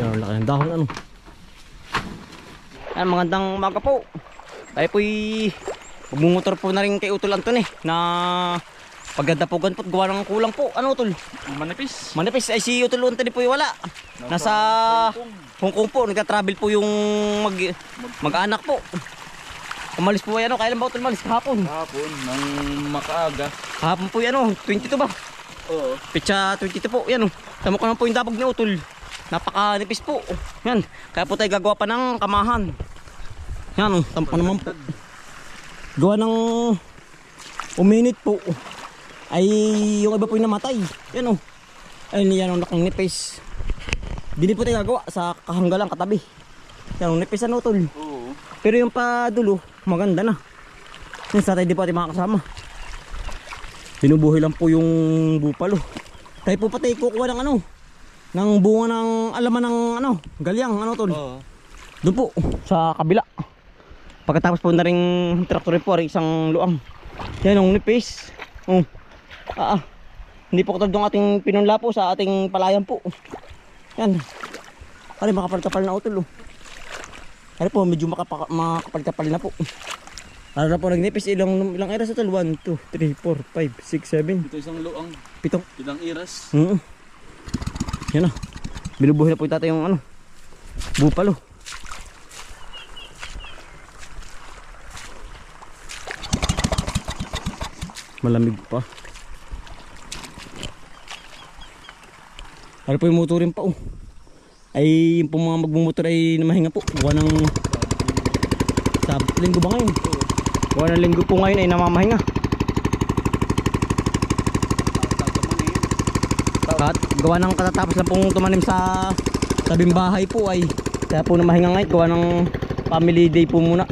Yan, laki ng dahon ano. Yan, magandang umaga po. Tayo po'y magmumotor po na rin kay Utol Anton eh. Na pagdadapugan po, gawa ng kulang po. Ano Utol? Manipis. Manipis ay si Utol Anton po'y wala. Nasa Hong Kong po, nagka-travel po yung mag, mag-anak po. Umalis po yan, ano, kailan ba Utol malis? Kahapon. Hapon, ng makaaga. Kahapon po yan, oh, 22 ba? Oo. Pitsa 22 po, yan oh. Tama ko naman po yung dabog ni Utol. Napakanipis po. Yan. Kaya po tayo gagawa pa ng kamahan. Yan oh. Tampa naman po. Gawa ng uminit po. Ay yung iba po yung namatay. Yan oh. Ayun yan ang nakanipis. Dili po tayo gagawa sa kahanggalang katabi. Yan ang nipis ano Utol. Oo. Pero yung padulo, maganda na. Yan sa tayo di pa tayo makakasama. Binubuhay lang po yung bupalo. Tayo po pati kukuha ng ano, ng bunga ng alaman ng ano, galyang, ano tol. Oo. Doon po, sa kabila. Pagkatapos po na rin traktor po, isang luang. Yan ang nipis. Oh. Ah, ah. Hindi po katulad ng ating pinunla po sa ating palayan po. Yan. Ay, makapal-kapal na utol oh. Ano po, medyo makapa- makapal-kapal na po. Ano na po nagnipis ilang ilang eras ito? 1, 2, 3, 4, 5, 6, 7, Ito isang luang. 7. Ilang iras. Oo. Yan na. Binubuhay na po yung tatay yung ano. Bupalo. Malamig pa. Ano po yung motorin pa oh. Ay yung po mga magmumotor ay namahinga po. Gawa ng sab linggo ba ngayon? Gawa ng linggo po ngayon ay namamahinga. At gawa ng katatapos lang pong tumanim sa tabing bahay po ay kaya po namahinga ngayon gawa ng family day po muna.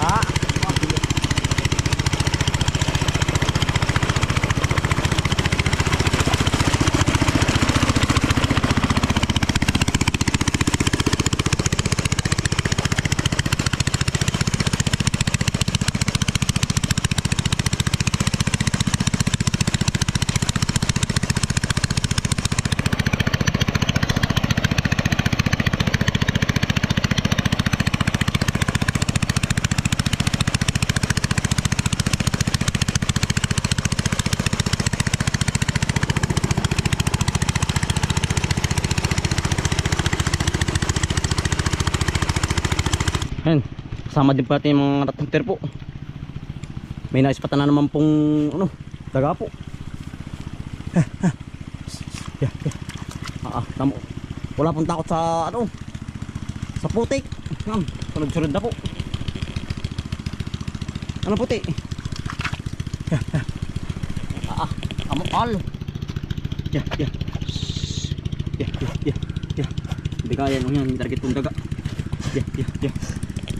Ha? Ayan, kasama din po natin yung mga ratunter po. May naispatan na naman pong ano, daga po. yeah, yeah. Ah, ah, tamo. Wala pong takot sa ano, sa putik. Yan, sunod-sunod na po. Ano puti? Yeah, yeah. Ah, ah, amokal. Yeah, yeah. Yeah, yeah, yeah, yeah. Kaya nung yan, target pong daga. Yeah, yeah, yeah.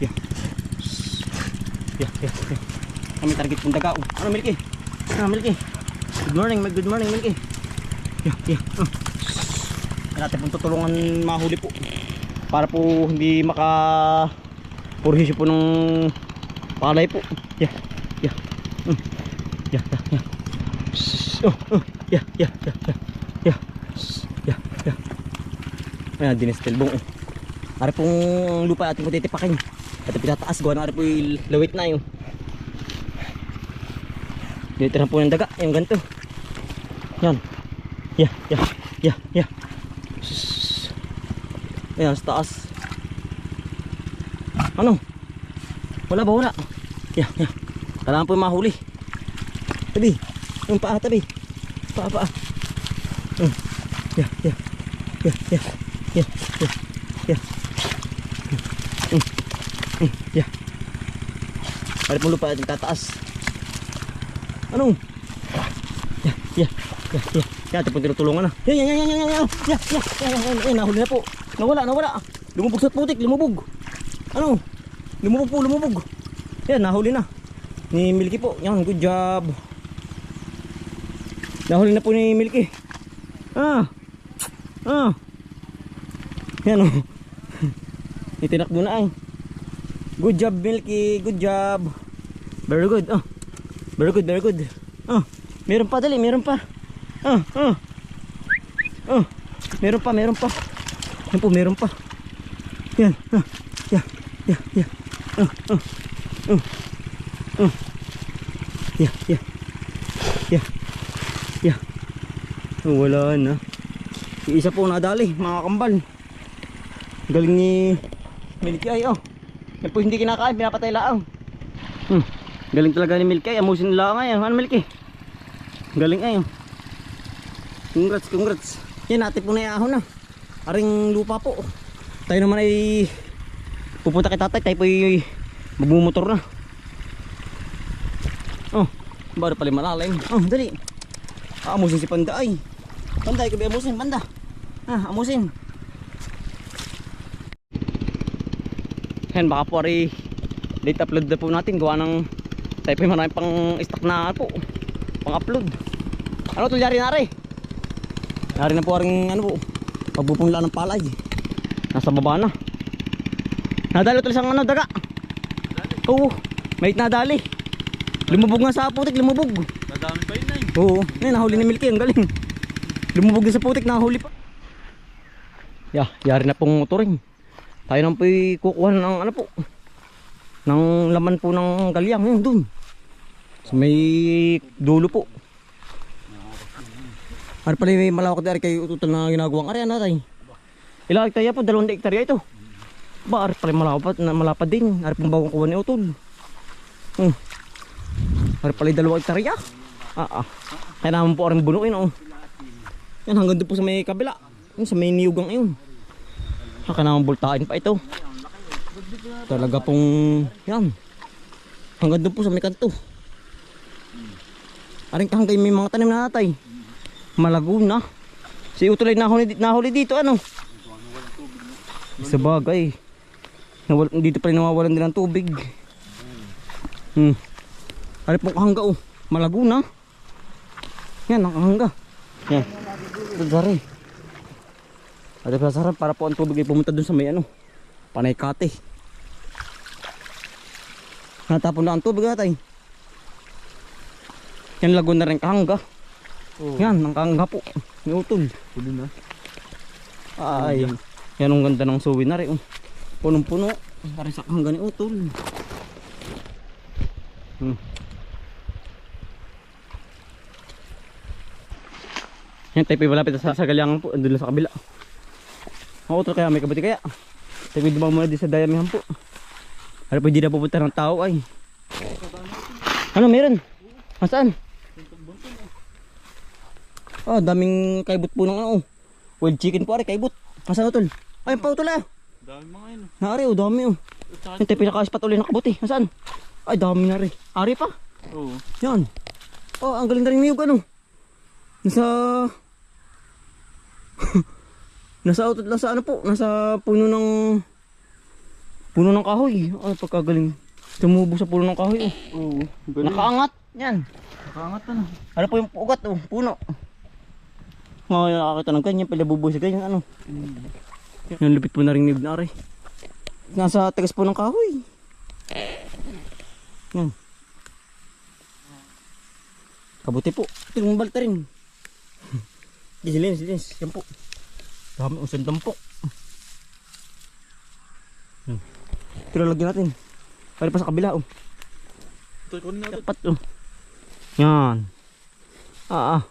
Yeah. Yeah, yeah, yeah. Kami target pong daga. Oh. Ano, Milky? Ano, Milky? Good morning, good morning, Milky. Yeah, yeah. Shhh. Natin pong tutulungan mahuli po. Para po hindi maka purhisyo po ng palay po. Yeah, yeah. Mm. Yeah, yeah, yeah. Oh, oh. Yeah, yeah, yeah, yeah. Yeah. Yeah, yeah. Ayan, dinestelbong. Oh. Ari pong lupa ating patitipakin. At pinataas gawa na ari po yung lawit na yung. Dito po ng daga, yung ganito. Yan. Yeah, yeah, yeah, yeah. Ayan, sa taas. Ano? Wala ba? Wala. Yeah, yeah. Kailangan po yung mahuli. Tabi. Yung paa, tabi. Paa, paa. Mm. Yeah, yeah. Yeah, yeah. Yeah, yeah. Yeah. Mm. Mm. Yeah. Balik mo lupa at tataas. Ano? Yeah, yeah, yeah, yeah. Yan, ito tinutulungan na. Yan, yan, yan, yan, yan, yan, yan, yan, yan, yan, yan, nahuli na po. Nawala, nawala. Lumubog sa putik, lumubog. Ano? Lumubog po, lumubog. Yan, nahuli na. Ni Milky po. Yan, good job. Nahuli na po ni Milky. Ah. Ah. Yan oh. Itinakbo na ay. Good job Milky, good job. Very good. Oh. Very good, very good. Oh. Meron pa dali, meron pa. Oh, oh. Oh. Meron pa, meron pa. Yan po, meron pa. Yan. Ah. Yeah. Yeah, yeah. Oh, oh. Oh. Oh. Yeah, yeah. Yeah. Yeah. Oh, wala na. Isa po nadali, mga kambal. Galing ni Milky ay oh. Yan po hindi kinakain, pinapatay laang. Hmm. Galing talaga ni Milky amusin lang ay. Ano Milky? Galing ay. Congrats, congrats. Yan natin po na iahon na. Aring lupa po. Tayo naman ay pupunta kay tatay, tayo po ay magmumotor na. Oh, baro pala malalim. Oh, dali. Aamusin si Panda ay. Panda, ikaw ba amusin? Panda. Ah, amusin. Yan, baka po ari late upload na po natin. Gawa ng tayo po marami pang stock na po. Pang upload. Ano ito yari na rin? Yari na po aring ano po. Pagpupunla ng palay. Nasa baba na. Nadali ito isang ano daga. Oo. May nadali. Lumubog nga sa putik, lumubog. Madami pa yun na eh. Oo, na nahuli ni Milky, ang galing. Lumubog din sa putik, nahuli pa. Yeah, yari na pong motoring. Tayo nang kukuha ng ano po. Ng laman po ng galyang, yun dun. So may dulo po. Ano pala may malawak dari kay ututol na ginagawang area natin. Ilang hektarya po, dalawang hektarya ito. Ba, ari pala malapad, na malapad din. Ari pong bagong kuha ni utol. Hmm. Ari pala dalawang hektarya. Ah, ah. Kaya naman po orang bunuin, oh. Yan, hanggang doon po sa may kabila. Yun, sa may niyugang yun. Kaya naman bultain pa ito. Talaga pong, yan. Hanggang doon po sa may kanto. Aring hanggang may mga tanim na natay. Malaguna. Si Utulay nahuli, nahuli dito, ano? Sa bagay. Nawal, dito pa rin nawawalan din ng tubig. Hmm. Ari pong kahangga, oh. Malaguna. Yan, nakahangga. Yan. Dari. Ada pa sarap para po ang tubig ay pumunta dun sa may ano. Panay kate. Natapon na ang tubig atay. Yan lagun na rin kahangga. Yan, ang kahangga po. May utol. Pwede na. Ay, yan ang ganda ng suwi na rin. oh. Punong-puno. Dari sa kahangga ni utol. Hmm. Yan, tayo pa malapit sa, sa galyangan po. Lang sa kabila. Ako to kaya may kabuti kaya. Pa dumang muna di sa dayamihan po. Ano pa hindi na pupunta ng tao ay. Ano meron? Masaan? Ah, daming kaibot po ng ano. oh. Wild chicken po ari kaibot. Masaan utol? Ay, pa utol ah. Dami mga yun. Naari oh, dami oh. Yan tayo pinakaspat ulit ng kabuti. Nasaan? Ay, dami na rin. Ari pa. Oo. Yan. Oh, ang galing na rin niyog ano. Nasa... nasa outot lang sa ano po. Nasa puno ng... Puno ng kahoy. Ay, pagkagaling. Tumubo sa puno ng kahoy. Oh. Oo. Nakaangat. Yan. Nakaangat na. Ano po yung ugat oh. Puno. Ngayon nakakita ng ganyan. Pala bubuhay sa ganyan ano. Yung lupit po na rin niyog na rin. Nasa tagas po ng kahoy. Yan. Kabuti po. Ito yung balta rin. Di silins, silins. Yan po. Dami sandam po. Hmm. Pero lagyan natin. Pwede pa sa kabila oh. Ito. Dapat oh. Yan. Ah ah.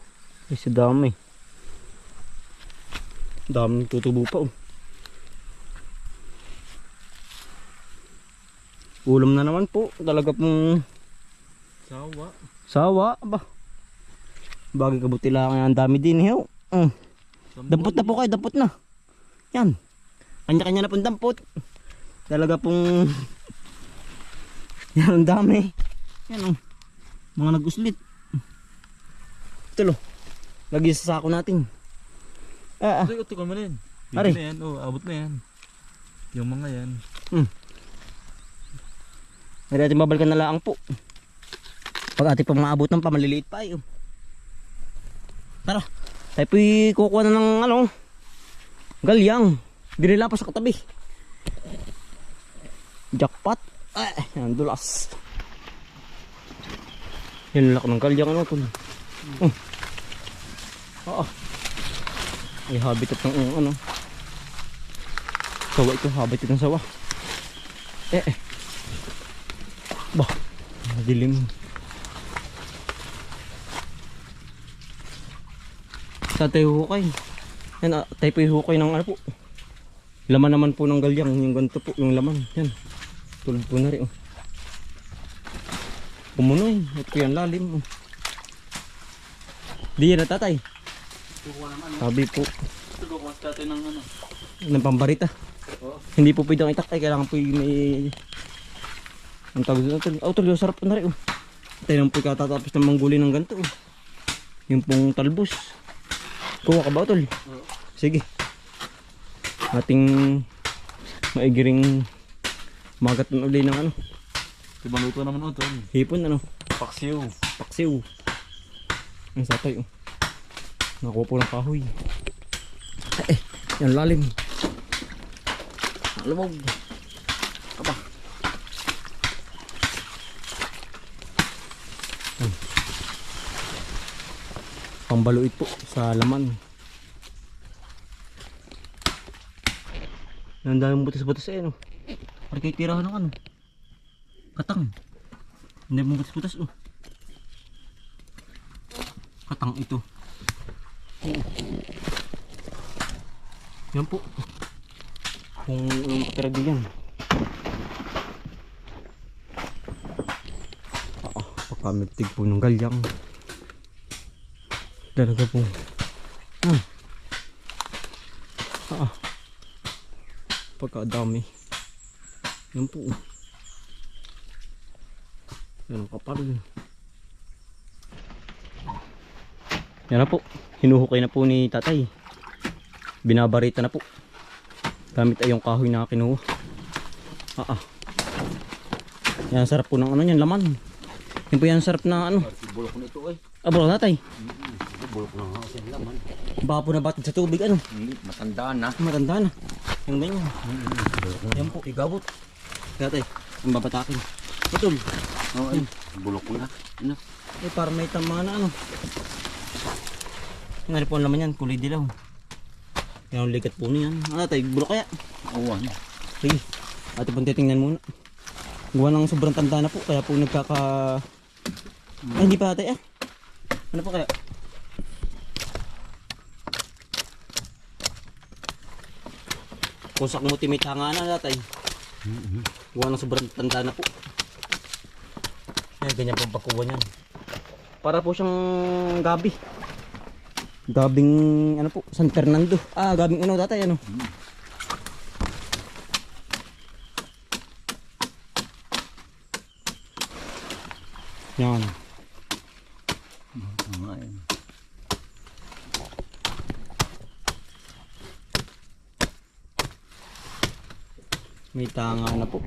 Ay, sa dami. Daming tutubo pa oh. Ulam na naman po. Talaga pong Sawa. sawa. Aba. Bagay kabuti lang yan. Ang dami din eh. oh. Mm. Dampot na po kayo. Dampot na. Yan. Kanya-kanya na pong dampot. Talaga pong... Yan, ang dami. Yan oh. Mga nag-uslit. Ito lo. Lagi sa sako natin. Ah, ah. Ito, ka mo na yan. Ari. na yan. Oh, abot na yan. Yung mga yan. May natin babalikan na lang po. Pag ating pang maabutan pa, maliliit pa ay. oh. Tayo po'y kukuha na ng ano, galyang. Dinila pa sa katabi. Jackpot. Ay, yan, dulas. Yan lak ng galyang ano tol. Oh. Oo. Ay, habitat ng uh, ano. Sawa ito, habitat ng sawa. Eh, eh. Bah, madilim. Sa tayo hukay. Yan, ah, tayo hukay ng ano po. Laman naman po ng galyang, yung ganito po, yung laman. Yan. Tulad po na rin. Oh. Kumunoy. Ito yan lalim. Oh. Di yan na tatay. Sabi po, sa tatay ng ano. ng pambarita. Oo. Hindi po pwedeng itakay, kailangan po yung may... Ang tawag doon. Oh, tuloy, sarap na rin. Oh. Tayo lang po katatapos ng mangguli ng ganito. Oh. Yung pong talbos. Kuha ka ba, tol? Sige. Ating maigiring magat ng uli ng ano. Ibang luto naman ito. Hipon, ano. Paksiw. Paksiw. Ang satay, oh. Nakuha po ng kahoy. Eh, yan lalim. Lumog. Aba. Pambaluit po sa laman. Ang daming butas-butas eh, no? Parang kayo tirahan ng ano? Katang. Hindi mo butas-butas, oh. Katang ito. Yan po. Kung anong katira din yan. Oo, pagkamigtig po ng galyang. Talaga po. Hmm. Ah. Pagkadami. Yan po. Yan ang kapal. Yan na po. Hinuhukay na po ni tatay. Binabarita na po. Gamit ay yung kahoy na kinuha. Ah ah. Yan sarap po ng ano yan, laman. Yan po yan sarap na ano. Bulok na ito ay. Ah, bro, tatay. Bulok na nga kasi laman. Baka po nabatid sa tubig ano. Hindi, matanda na. Matanda na. Yung ganyan. Yan po, igabot. Tatay, ang babatakin. Putol. Oo, ay. Bulok na. Ano? Eh, para may tama na ano. Yan po ang laman yan, kulay dilaw. Yan ang ligat po niyan. Ano tayo, bulok kaya? Oo, ano? Sige, ate pong titingnan muna. Gawa ng sobrang tanda na po, kaya po nagkaka... Ay, hindi pa ate eh. Ano po kaya? Kung sa kumuti may tanga na natay. Gawa ng sobrang tanda na po. Ay, ganyan pong pagkuha niyan. Para po siyang gabi. Gabing ano po, San Fernando. Ah, gabing ano tatay ano? Yan. Oo, ay. May tanga na po.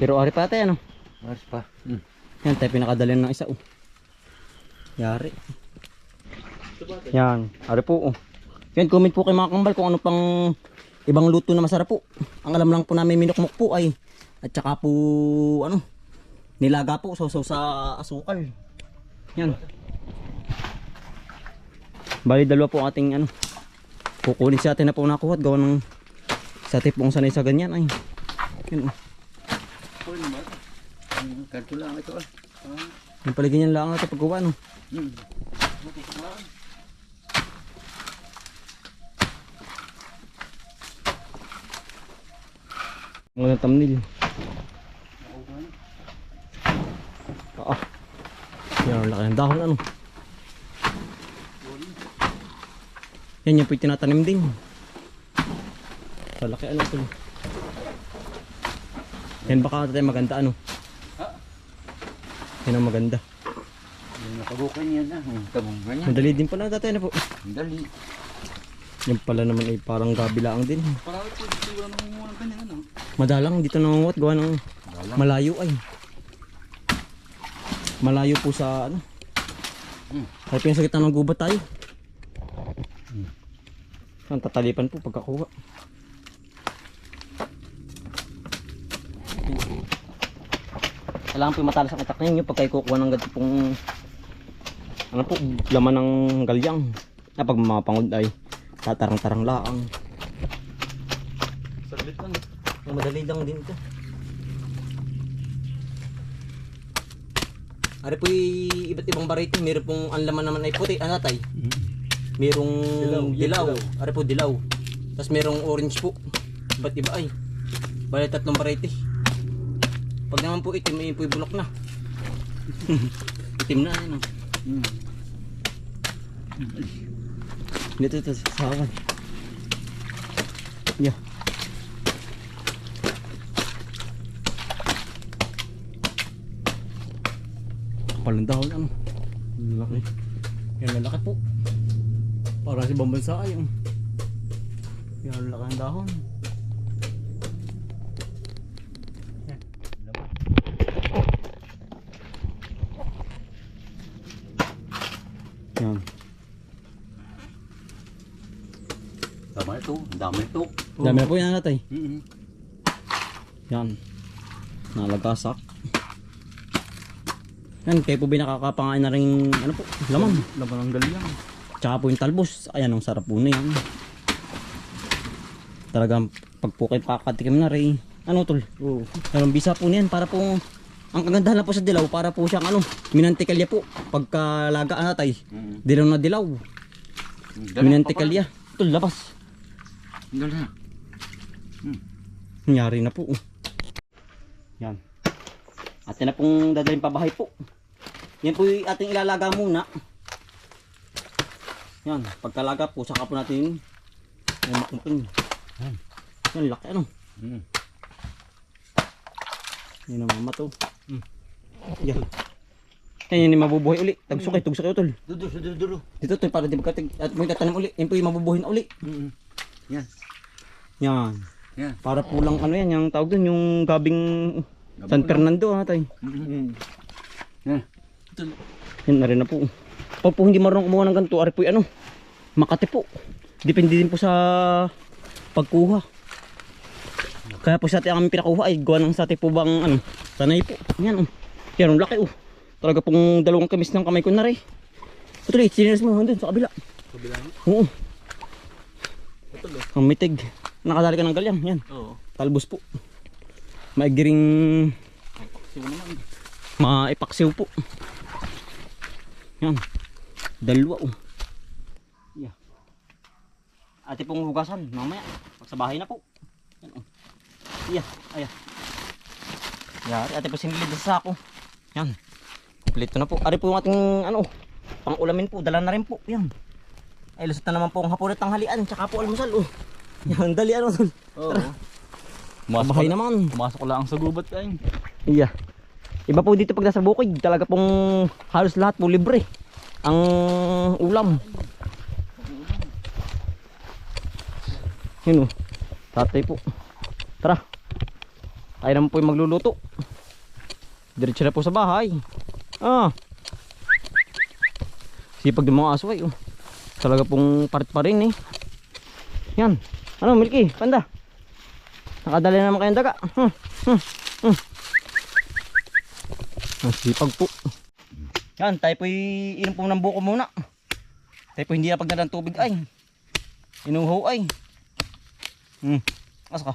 Pero ari pa tayo ano? Maras pa. Hmm. Yan tayo pinakadali ng isa oh. Yari. Yan. Ari po oh. Yan comment po kay mga kambal kung ano pang ibang luto na masarap po. Ang alam lang po namin minukmuk po ay at saka po ano nilaga po so sa asukal. Yan. Bali dalawa po ating ano kukunin si ate na po nakuha at gawa ng sa ate pong sanay sa ganyan ay. Yan oh. Kanto lang ito ah. Ah, Yung pala ganyan lang ito paggawa no. hmm. Mga thumbnail. Oo. Yan ang laki ng dahon ano. Yan yung po tinatanim din. Sa laki ano ito. Yan baka tayo maganda ano. Ha? Yan ang maganda. Yung nakabukan yan ah. Yung tabong ganyan. Madali din pala tatay na po. Ang dali. Yan pala naman ay parang gabilaang din. Parang po, dito wala nang mga ganyan ano. Madalang dito nangunguhat gawa ng malayo ay. Malayo po sa ano. Hmm. Kaya pinasakit ng gubat tayo. Ang tatalipan po pagkakuha. Kailangan po matalas ang itak ninyo pagka kukuha ng ganito pong ano po, laman ng galyang. Na pag mga pangod ay tatarang-tarang laang. Saglit lang. Ang madali lang din ito. Ari po iba't ibang variety. Meron pong ang laman naman ay puti, ano tay? Merong Dilaw, dilaw. dilaw. Ari po dilaw. Tapos merong orange po. Iba't iba ay. Bali tatlong variety. Pag naman po itim, ay po bulok na. itim na, ano. Hmm. Dito ito sa sawan. Yeah. Kapal ng dahon ano. Ang Laki. Yan ang laki po. Para si Bambansa ay. oh. Yan ang laki ng dahon. Ito. Ang dami ito. Dami na po yan natay. Mm-hmm. Yan. Nalagasak. Yan, kayo po ba nakakapangain na rin, ano po, laman. Laban ng galyang. Tsaka po yung talbos. Ayan, ang sarap po na yan. Talagang pag po kayo pakatikim na rin. Ano tol? Oo. Anong bisa po niyan para po ang kagandahan na po sa dilaw para po siyang ano, minantikalya po. Pagkalaga ah, tay, Mm-hmm. dilaw na dilaw. Minantikalya. Tol, labas. Dali na. Nangyari na po. Yan. Atin na pong dadalhin pa bahay po. Yan po yung ating ilalaga muna. Yan. Pagkalaga po, saka po natin yung makmukin. Yan. Yan, laki ano. Mm. Yan ang mama to. Mm. Yan. Yan, yung mabubuhay uli. Tagsukay, tugsukay utol. Dudu, dudu, dudu. Dito to, para di magkatig. At mo itatanim uli. Yan po yung mabubuhay na uli. Mm-hmm. Yan. Yan. Yan. Para po lang ano yan, yung tawag dun, yung gabing San Fernando ha tay. Mm-hmm. Yan. Ito, Yan na rin na po. Pag po hindi marunong kumuha ng ganito, ari po yung ano, Makati po. Depende din po sa pagkuha. Kaya po sa atin ang aming pinakuha ay gawa ng sa atin po bang ano, sanay po. Yan oh. Yan ang laki oh. Talaga pong dalawang kamis ng kamay ko na rin. Ito rin, sinilas mo doon sa kabila. kabila. Oo, Lo. ang mitig. Nakadali ka ng galyang. Yan, Oo. talbos po. Maigiring naman. maipaksiw po. Yan. Dalawa oh. Yeah. Ate pong hugasan mamaya. Pag sa bahay na po. Yan oh. Yeah, aya. Yari, ate po sinilid sa sako. Yan. Kompleto na po. Ari po yung ating ano, pang ulamin po. Dala na rin po. Yan. Ay, lusot na naman po ang hapon at tanghalian. Tsaka po almusal oh. Yan, dali ano tol. Oo. Sa bahay naman. Pumasok lang sa gubat kain. Iya. Iba po dito pag nasa bukid, talaga pong halos lahat po libre. Ang ulam. Yun o. Tatay po. Tara. Tayo naman po yung magluluto. Diretso na po sa bahay. Ah. Sipag ng mga aso ay oh. Talaga pong part pa rin eh. Yan. Ano, Milky? Panda. Nakadala naman kayong daga. Hmm. Hmm. Hmm. Ang sipag po. Yan, tayo po inom po ng buko muna. Tayo po hindi na pagdala ng tubig ay. Inuho ay. Hmm. Asa ka?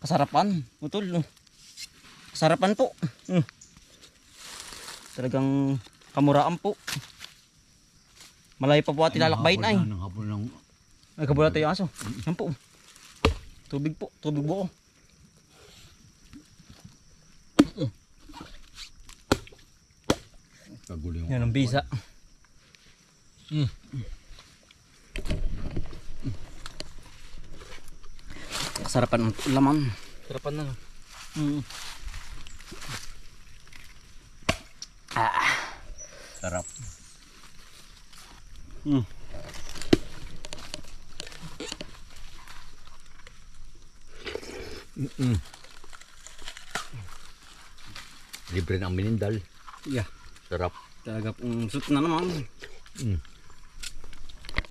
Kasarapan. Utol. no? Kasarapan po. Hmm. Talagang kamuraan po. Malayo pa po at tilalakbayin ay. Ang hapon ng... Ay, kabula tayo aso. Yan po. Tubig po. Tubig buko. Kagulo yung... Yan ang bisa. Mm. Kasarapan ng laman. Sarapan na. Mm. Hmm. Mm-mm. Libre ng minindal. Yeah. Sarap. Talaga pong sut na naman. Mm.